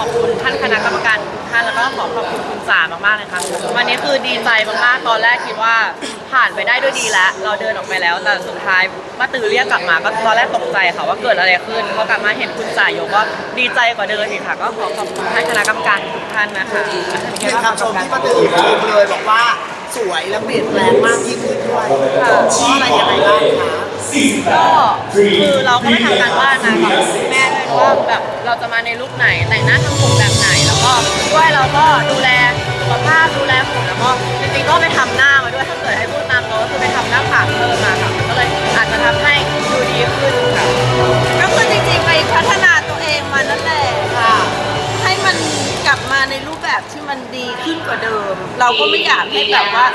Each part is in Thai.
ขอบคุณท่านคณะกรรมการทุกท่านแล้วก็ขอขอบคุณคุณสามากๆเลยค่ะวันนี้คือดีใจมากๆตอนแรกคิดว่าผ่านไปได้ด้วยดีแล้ว เราเดินออกไปแล้ว แต่สุดท้ายป้าตือเรียกกลับมาก็ตอนแรกตกใจค่ะว่าเกิดอะไรขึ้นพอกลับมาเห็นคุณจ่ายโยก็ดีใจกว่าเดิมอีกค่ะ ก็ขอขอบคุณท่านคณะกรรมการทุกท่านนะคะเห็นคำชมที่ป้าตือชมเลยบอกว่าสวยและเปลี่ยนแปลงมากยิ่งขึ้นด้วยเพราะอะไรยังไงบ้างคะก็คือเราก็ได้ทำการบ้านนะกับคุณแม่ด้ ว่าแบบเราจะมาในลุคไหนแต่งหน้าทำผมแบบไหนแล้วก็ด้วยเราก็ดูแลสุขภาพดูแลผมแล้วก็จริงๆก็ไปทำหน้ามาด้วยถ้าเกิดให้พูดตามตรงก็คือไปทำหน้าผากเพิ่มมาค่ะมันก็เลยอาจจะทำให้ดูดีขึ้นค่ะ ก็คือจริงๆไปพัฒนาตัวเองมานั่นแหละ ลับมาในรูปแบบที่มันดีขึ้นกว่าเดิม เราก็ไม่อยากให้แบบว่า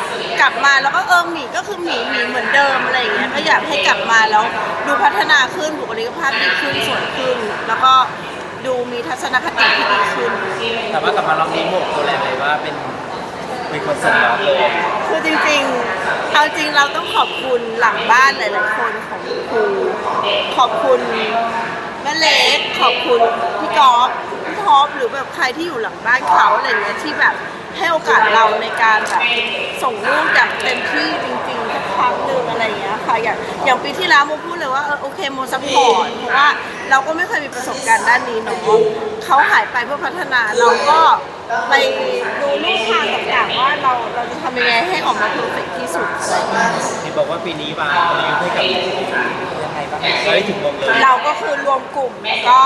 กลับมาแล้วก็เออหมีก็คือหมีหมีเหมือนเดิมอะไรอย่างเงี้ยก็อยากให้กลับมาแล้วดูพัฒนาขึ้นบุคลิกภาพดีขึ้นสวยขึ้น แล้วก็ดูมีทัศนคติที่ดีขึ้น แต่ว่ากลับมารอบนี้หมกตัวแหลกเลยว่าเป็นเป็นคนส่งเราเลย คือจริงๆ เอาจริงเราต้องขอบคุณหลังบ้านหลายๆคนของครูขอบคุณแม่เล็กขอบคุณพี่กอล์ฟ พี่ท็อปหรือแบบใครที่อยู่หลังบ้านเขาอะไรเงี้ยที่แบบให้โอกาสเราในการแบบส่งลูกอย่างเต็มที่จริงๆสักครั้งหนึ่งอะไรอย่างเงี้ยค่ะอย่างอย่างปีที่แล้วโมพูดเลยว่าเออโอเคโมซัพพอร์ตเพราะว่าเราก็ไม่เคยมีประสบการณ์ด้านนี้เนาะเขาหายไปเพื่อพัฒนาเราก็ไปดูลูกทางต่างๆว่าเราเราจะทำยังไงให้ออกมาเพอร์เฟกที่สุดอะไรอย่างเงี้ย เห็นบอกว่าปีนี้วางกลยุทธ์ให้กับยังไงบ้างเราได้ถึงมงเลย เราก็คือรวมกลุ่มแล้วก็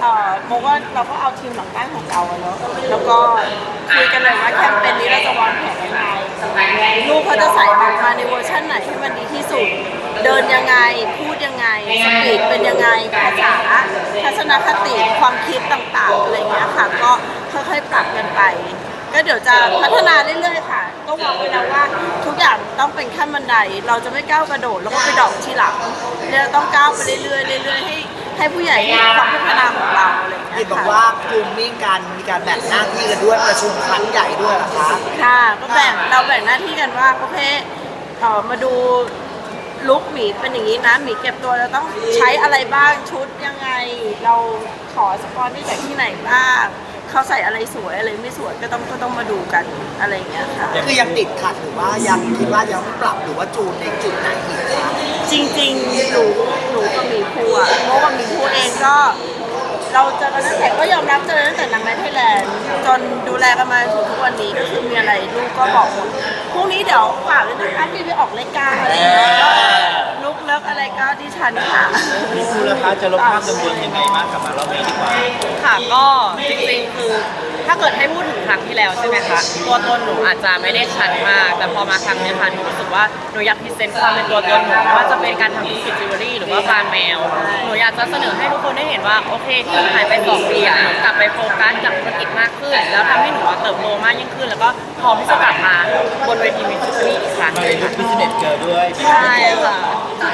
เอ่อโมว่าเราก็เอาทีมหลังบ้านของเราอะเนาะแล้วก็คุยกันเลยว่าแคมเปญนี้เราจะวางแผนยังไงลูกเขาจะใส่ออกมาในเวอร์ชันไหนให้มันดีที่สุด เดินยังไงพูดยังไงสปีดเป็นยังไงภาษาทัศนคติความคิดต่างๆอะไรเงี้ยค่ะก็ค่อยๆปรับกันไป ก็เดี๋ยวจะพัฒนาเรื่อยๆค่ะ ก็วางไว้แล้วว่าทุกอย่างต้องเป็นขั้นบันได เราจะไม่ก้าวกระโดดแล้วก็ไปดรอกทีหลังเนี่ยเราต้องก้าวไปเรื่อยๆเรื่อยๆให้ ให้ผู้ใหญ่เห็นความพัฒนาของเราอะไรอย่างเงี้เห็นยบอกค่ะว่ากลุ่มมิ่งกันมีการแบ่งหน้าที่กันด้วยประชุมครั้งใหญ่ด้วยเหรอคะค่ะก็แบ่งเราแบ่งหน้าที่กันว่าโอเคเอ่อมาดูลุคหมีเป็นอย่างนี้นะหมีเก็บตัวเราต้องใช้อะไรบ้างชุดยังไง เราขอสปอนที่จากที่ไหนบ้าง เขาใส่อะไรสวยอะไรไม่สวยก็ต้องก็ต้องมาดูกันอะไรอย่างเงี้ยค่ะ คือยังติดขัดหรือว่ายังคิดว่ายังปรับหรือว่าจูนในจุดไหนอีกคะจริงๆ หนูหนูกับหมีภูอะโมกับหมีภูเองก็ เราเจอกันตั้งแต่ก็ยอมรับเจอตั้งแต่นางแมทไทยแลนด์จนดูแลกันมาถึงทุกวันนี้ก็คือมีอะไรลูกก็บอกหมดพรุ่งนี้เดี๋ยวฝากด้วยนะคะที่ไปออกรายการอะไรอย่างเงี้ยก็ลุกเลิกอะไร ก็ดิฉันค่ะ พี่ครูราคาจะลดภาพกังวลยังไงบ้างกลับมารอบนี้ดีกว่า ค่ะก็จริงๆคือ ถ้าเกิดให้พูดถึงครั้งที่แล้วใช่ไหมคะตัวตนหนูอาจจะไม่ได้ชัดมาก แต่พอมาครั้งเนี้ยค่ะหนูรู้สึกว่าหนูอยากพรีเซนต์ความเป็นตัวตนหนูไม่ว่าจะเป็นการทำธุรกิจจิวเวลรี่หรือว่าบาร์แมวหนูอยากจะเสนอให้ทุกคนได้เห็นว่าโอเคที่หนูหายไปสองปีอะหนูกลับไปโฟกัสกับธุรกิจมากขึ้น แล้วทำให้หนูอะเติบโตมากยิ่งขึ้น แล้วก็พร้อมที่จะกลับมาบนเวทีมิสซิสซิปปีอีกครั้งมาหในนึ่งยุคบิสเนสเกิร์ลด้วยใช่ค่ะ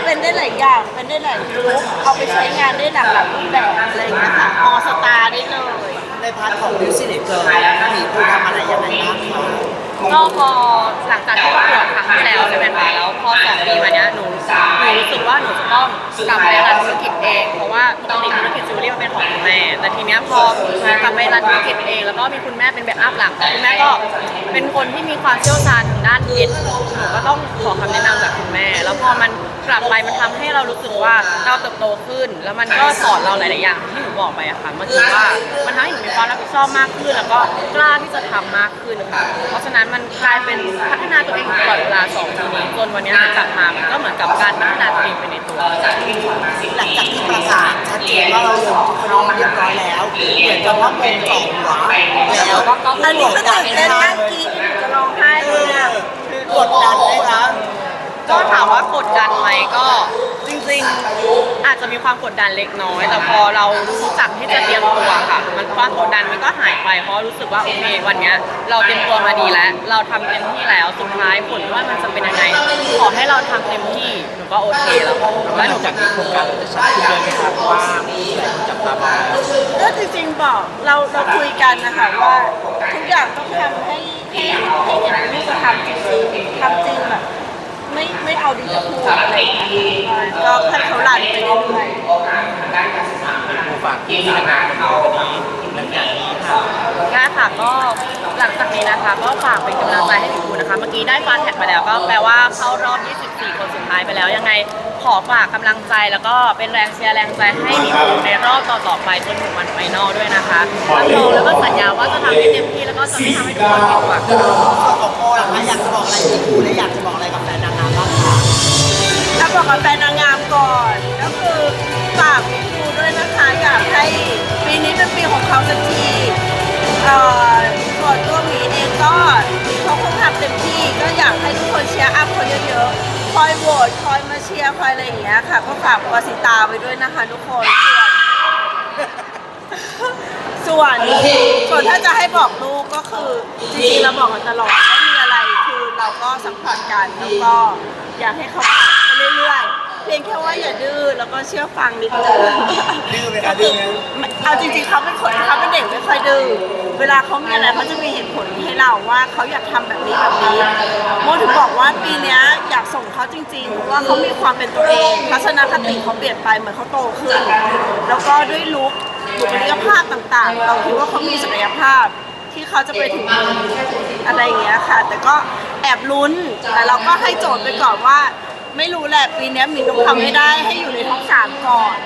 เป็นได้หลายอย่าง เป็นได้หลายลุคเอาไปใช้งานได้หลากหลายรูปแบบอะไรอย่างเงี้ยค่ะออสตาร์ได้เลย ในพาร์ทของมิวสิกเกิร์ลมีผู้ทำอะไรยังไงบ้างคะก็พอหลังจากที่ประกวดครั้งที่แล้วใช่ไหมคะแล้วพอสองปีมาเนี้ยหนูหนูรู้สึกว่าหนูจะต้องกลับไปรันธุรกิจเอง เพราะว่าปกติธุรกิจจิวเวลรี่มันเป็นของคุณแม่แต่ทีเนี้ยพอกลับไปรันธุรกิจเอง แล้วก็มีคุณแม่เป็นแบ็กอัพหลังคุณแม่ก็เป็นคนที่มีความเชี่ยวชาญทางด้านเอ็นหนูก็ต้องขอคำแนะนำจากคุณแม่ แล้วพอมัน กลับไปมันทำให้เรารู้สึกว่าเราเติบโตขึ้น แล้วมันก็สอนเราหลาย ๆ อย่างที่หนูบอกไปอะค่ะเมื่อกี้ว่ามันทำให้หนูมีความรับผิดชอบมากขึ้น แล้วก็กล้าที่จะทำมากขึ้นค่ะเพราะฉะนั้นมันกลายเป็นพัฒนาตัวเองตลอดเวลาสองปีนี้จนวันนี้มันกลับมามันก็เหมือนกับการพัฒนาตัวเองไปในตัว หลังจากที่ประกาศชัดเจนว่าเราลงทุกคนองเรียบร้อยแล้ว เหมือนกับว่าเป็นจ่อหัวแล้วก็อันนี้ก็ตื่นเต้นมากกรีดจะร้องไห้เลยอะ กดดันไหมคะ ก็ถามว่ากดดันไหมก็จริงๆ อาจจะมีความกดดันเล็กน้อย แต่พอเรารู้จักที่จะเตรียมตัวค่ะ มันความกดดันมันก็หายไป เพราะรู้สึกว่าโอเควันเนี้ยเราเตรียมตัวมาดีแล้ว เราทำเต็มที่แล้วสุดท้ายผลว่ามันจะเป็นยังไงขอให้เราทำเต็มที่หนูก็โอเคแล้วแล้วหลันูงจากโครงการเราจะชัดขึ้นเลยไหมครับว่าจับตามองแล้วก็จริงๆบอกเราเราคุยกันนะคะว่าทุกอย่างต้องทำให้ให้ให้เห็นรูปธรรมจริงๆทำจริงแบบ ไม่ไม่เอาดีกับพูดอะไรอย่างเงี้ยก็ให้เขาลันไปเรื่อยๆเป็นครูฝากที่ทำงานของเราวันนี้หลังจากก็หลังจากนี้นะคะ ก็ฝากเป็นกำลังใจให้หมิวนะคะ เมื่อกี้ได้ฟันแท็กไปแล้วก็แปลว่าเข้ารอบ 24 คนสุดท้ายไปแล้วยังไงขอฝากกำลังใจแล้วก็เป็นแรงเชียร์แรงใจให้หมิวในรอบต่อๆไปจนถึงวันไฟนอลด้วยนะคะรับรองแล้วก็สัญญาว่าจะทำให้เต็มที่แล้วก็จะไม่ทำให้ทุกคนผิดหวังส่วนของโอล่ะคะอยากจะบอกอะไรที่ครูและอยากจะ อกกับแฟนนางงามก่อน ก็คือฝากครูด้วยนะคะอยากให้ปีนี้เป็นปีของเขาสักทีเอ่อส่วนตัวหมีเองก็เขาคงทำเต็มที่ก็อยากให้ทุกคนเชียร์อัพเขาเยอะๆ คอยโหวตคอยมาเชียร์คอยอะไรอย่างเงี้ยค่ะ ก็ฝากวาสิตาไว้ด้วยนะคะทุกคนส่วนส่วนถ้าจะให้บอกลูกก็คือจริงๆเราบอกกันตลอดไม่มีอะไรคือเราก็สัมผัสกันแล้วก็อยากให้เขา เรื่อยๆ เพียงแค่ว่าอย่าดื้อแล้วก็เชื่อฟังนิดนึงดื้อไหมคะดื้อไหมเอาจริงๆเขาเป็นคนเขาเป็นเด็กไม่ค่อยดื้อเวลาเขามีอะไรเขาจะมีเหตุผลให้เราว่าเขาอยากทำแบบนี้แบบนี้โมถึงบอกว่าปีเนี้ยอยากส่งเขาจริงๆเพราะว่าเขามีความเป็นตัวเองทัศนคติเขาเปลี่ยนไปเหมือนเขาโตขึ้น แล้วก็ด้วยลุคบุคลิกภาพต่างๆ เราคิดว่าเขามีศักยภาพที่เขาจะไปถึงอะไรอย่างเงี้ยค่ะ แต่ก็แอบลุ้นแต่เราก็ให้โจทย์ไปก่อนว่า ไม่รู้แหละปีเนี้ยหมีต้องทำให้ได้ให้อยู่ในท็อปสามก่อน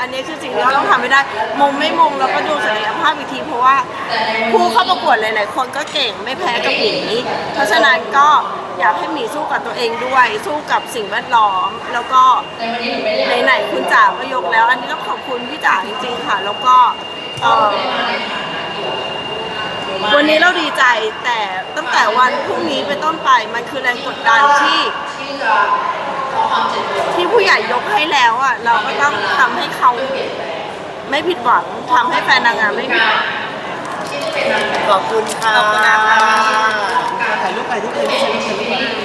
อันนี้คือสิ่งที่เราต้องทำให้ได้ มงไม่มงเราก็ดูศักยภาพอีกทีเพราะว่าผู้เข้าประกวดหลายๆคนก็เก่งไม่แพ้กับหมีเพราะฉะนั้นก็อยากให้หมีสู้กับตัวเองด้วย สู้กับสิ่งแวดล้อม แล้วก็ไหนๆคุณจ๋าก็ยกแล้ว อันนี้ต้องขอบคุณพี่จ๋าจริงๆค่ะ แล้วก็เอ่อวันนี้เราดีใจแต่ตั้งแต่วันพรุ่งนี้เป็นต้นไปมันคือแรงกดดันที่ ผู้ใหญ่ยกให้แล้วอะ เราก็ต้องทำให้เขาไม่ผิดหวังทำให้แฟนนางงามไม่ผิดขอบคุณค่ะขอบคุณนะคะ ถ่ายรูปไปทุกเลยไม่ใช่ไม่ช่